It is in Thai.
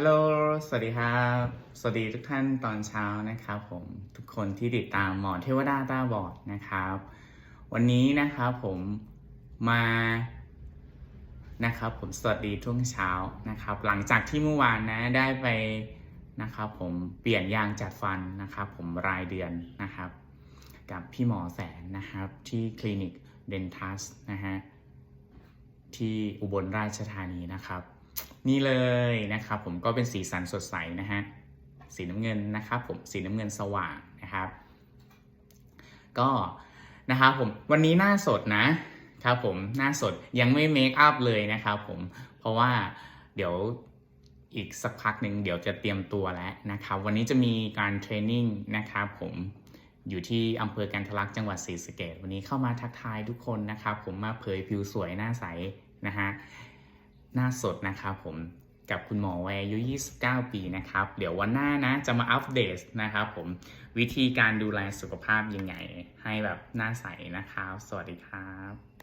ฮัลโหล สวัสดีครับ สวัสดีทุกท่านตอนเช้านะครับผม ทุกคนที่ติดตามหมอเทวดาตาบอดนะครับ วันนี้นะครับผมมานะครับผมสวัสดีช่วงเช้านะครับ หลังจากที่เมื่อวานนะได้ไปนะครับผมเปลี่ยนยางจัดฟันนะครับ ผมรายเดือนนะครับ กับพี่หมอแสนนะครับที่คลินิกเดนทัสนะฮะที่อุบลราชธานีนะครับ นี่เลยนะครับผมก็เป็นสีสันสดใสนะฮะสีน้ำเงินนะครับผมสีน้ำเงินสว่างนะครับ ก็นะครับผมวันนี้หน้าสดนะครับผมหน้าสดยังไม่เมคอัพเลยนะครับผมเพราะว่าเดี๋ยวอีกสักพักหนึ่งเดี๋ยวจะเตรียมตัวแล้วนะครับ วันนี้จะมีการเทรนนิ่งนะครับผมอยู่ที่อำเภอกันทะลักจังหวัดศรีสะเกดวันนี้เข้ามาทักทายทุกคนนะครับ ผมมาเผยผิวสวยหน้าใสนะฮะ หน้าสดนะครับผมกับคุณหมอแวร์อายุ 29 ปีนะครับ เดี๋ยววันหน้านะจะมาอัปเดตนะครับผมวิธีการดูแลสุขภาพยังไง ให้แบบหน้าใสนะครับ สวัสดีครับ